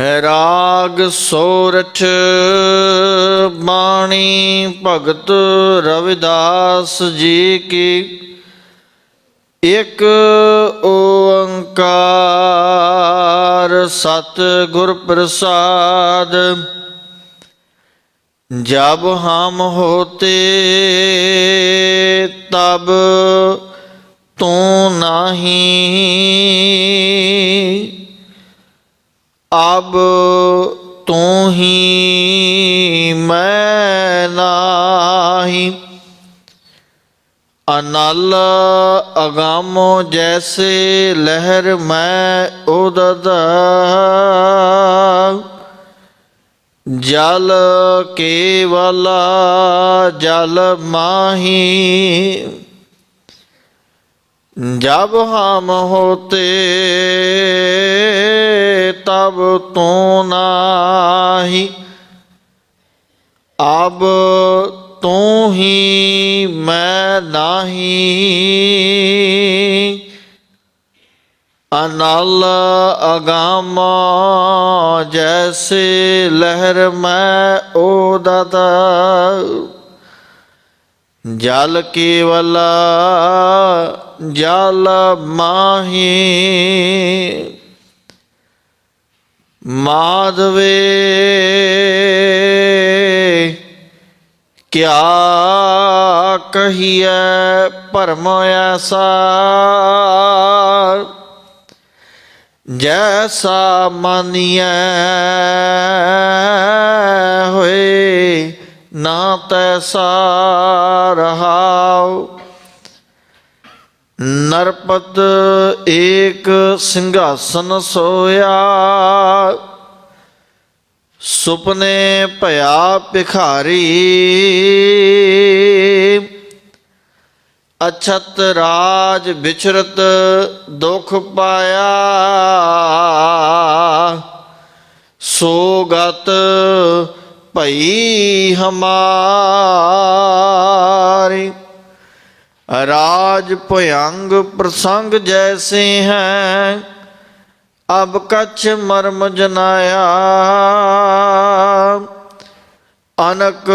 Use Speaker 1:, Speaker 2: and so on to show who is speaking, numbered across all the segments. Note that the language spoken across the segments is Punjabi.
Speaker 1: ਹੈ ਰਾਗ ਸੋਰਠ, ਬਾਣੀ ਭਗਤ ਰਵਿਦਾਸ ਜੀ ਕੀ। ਇਕ ਓੰਕਾਰ ਸਤ ਗੁਰ ਪ੍ਰਸਾਦ, ਜਬ ਹਮ ਹੋਤੇ ਤਬ ਤੂੰ ਨਾਹੀ। ਅਬ ਤੂੰ ਹੀ ਮੈਂ ਨਾਹੀ। ਅਨਲ ਅਗਾਮ ਜੈਸੇ ਲਹਿਰ ਮੈਂ ਉਦਦ। ਜਲ ਕੇਵਲਾ ਜਲ ਮਾਹੀ। ਜਬ ਹਮ ਹੋਤੇ ਤਬ ਤੂੰ ਨਾਹੀ। ਅਬ ਤੂੰ ਹੀ ਮੈਂ ਨਾਹੀ। ਅਨਲ ਅਗਾਮ ਜੈਸੇ ਲਹਿਰ ਮੈਂ ਓ ਦਦਾ ਜਲ ਕੇਵਲ ਜਲ ਮਾਹੀ। ਮਾਧਵੇ ਕਿਆ ਕਹੀਐ ਭਰਮ ਐਸਾ? ਜੈਸਾ ਮਾਨੀਐ ਹੋਏ ਨਾ ਤੈਸਾ ਰਹਾਉ। ਨਰਪਤ ਏਕ ਸਿੰਘਾਸਨ ਸੋਇਆ। ਸੁਪਨੇ ਭਇਆ ਭਿਖਾਰੀ। ਅਛਤ ਰਾਜ ਵਿਚਰਤ ਦੁਖ ਪਾਇਆ। ਸੋ ਗਤ ਭਈ ਹਮਾਰੀ। ਰਾਜ ਭਯੰਗ ਪ੍ਰਸੰਗ ਜੈਸੇ ਹੈ, ਅਬ ਕਛ ਮਰਮ ਜਨਾਇਆ। ਅਨਕ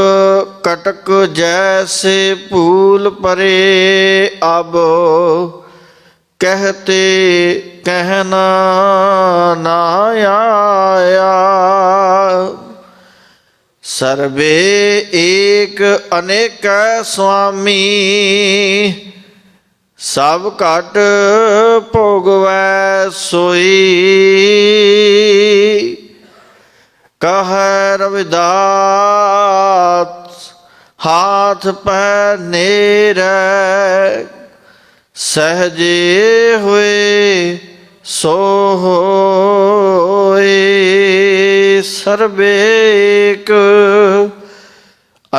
Speaker 1: ਕਟਕ ਜੈਸੇ ਭੂਲ ਪਰੇ, ਅਬ ਕਹਤੇ ਕਹਿਣਾ ਨਾ ਆਇਆ। ਸਰਵੇ ਏਕ ਅਨੇਕ ਸੁਆਮੀ, ਸਭ ਘਟ ਭੋਗਵੈ ਸੋਈ। ਕਹੈ ਰਵਿਦਾਸ, ਹਾਥ ਪੈ ਨੇਰੈ, ਸਹਜੇ ਹੋਏ ਸੋ ਹੋਏ। ਸਰਬੇਕ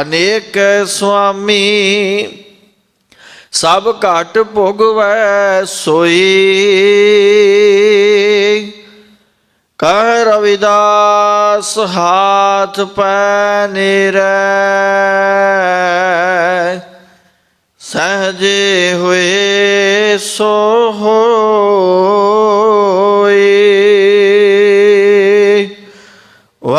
Speaker 1: ਅਨੇਕ ਸੁਆਮੀ, ਸਭ ਘਟ ਭੋਗਵੈ ਸੋਈ। ਕਹਿ ਰਵਿਦਾਸ, ਹਾਥ ਪੈ ਨਿਰੈ। ਸਹਜੇ ਹੋਏ ਸੋ ਹੋਏ